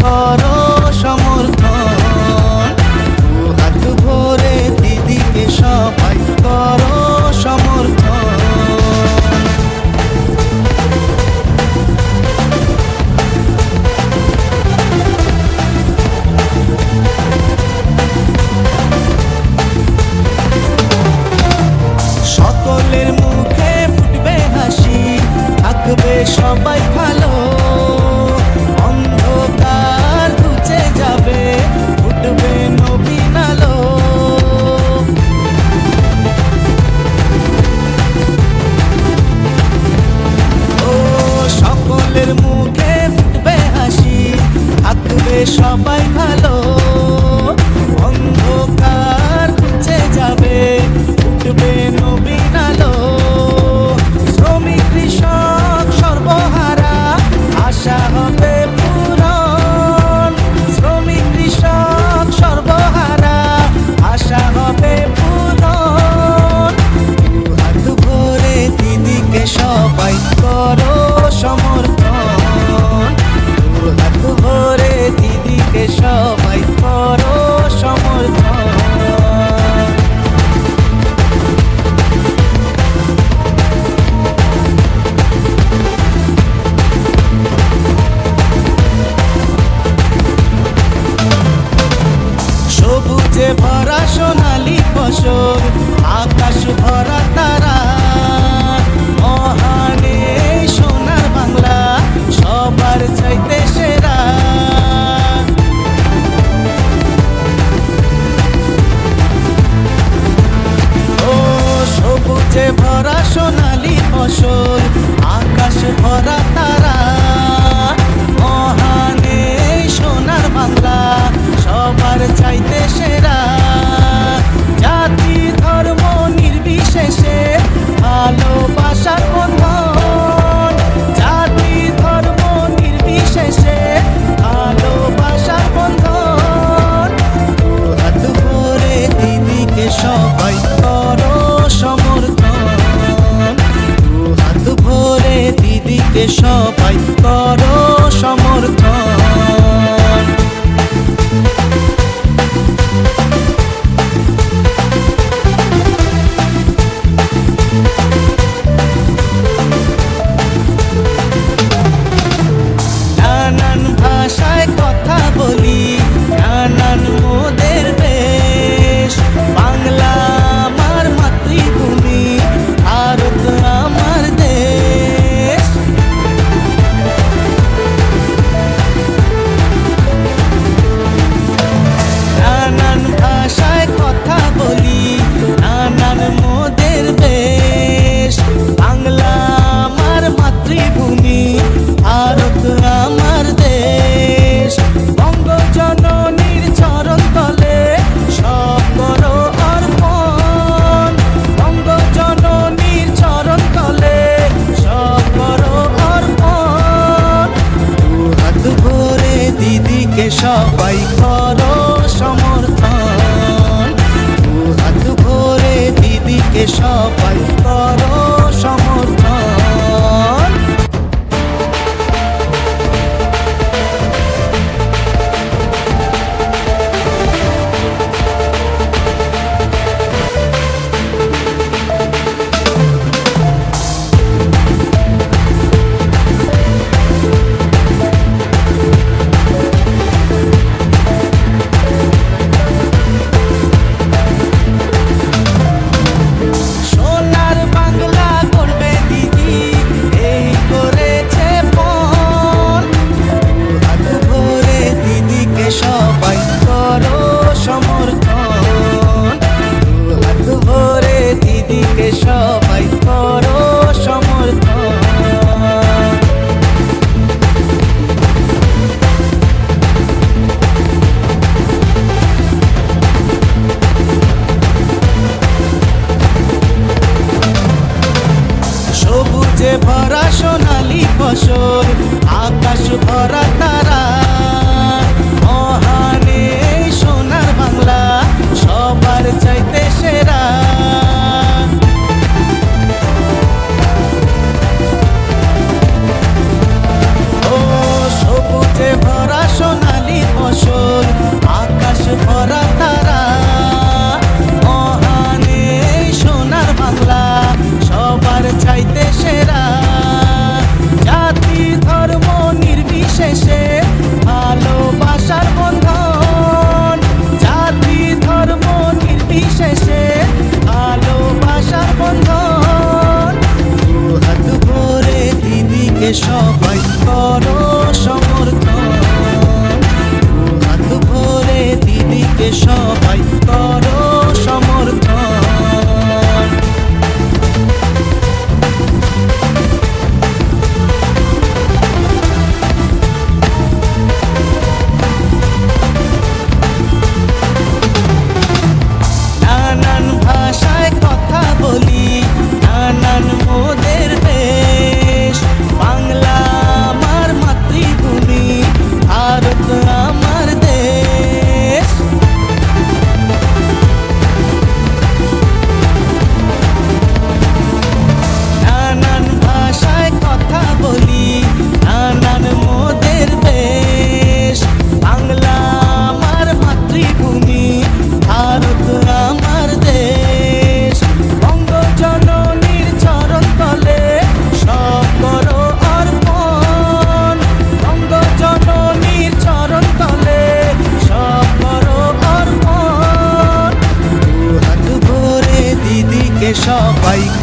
caught on করো সমর্থন দিদিকে সব আকাশে ভরা সোনালি ফসল, আকাশে ভরা তারা। মহানে সোনার বাংলা, সবার চাইতে সেরা। জাতি, ধর্ম নির্বিশেষে ভালোবাসার বন্ধন। জাতি, ধর্ম নির্বিশেষে বন্ধন। সবাই করো। দিতে সবাই করো সমর্থন। সবাই করো করো yo. Bye. Bye.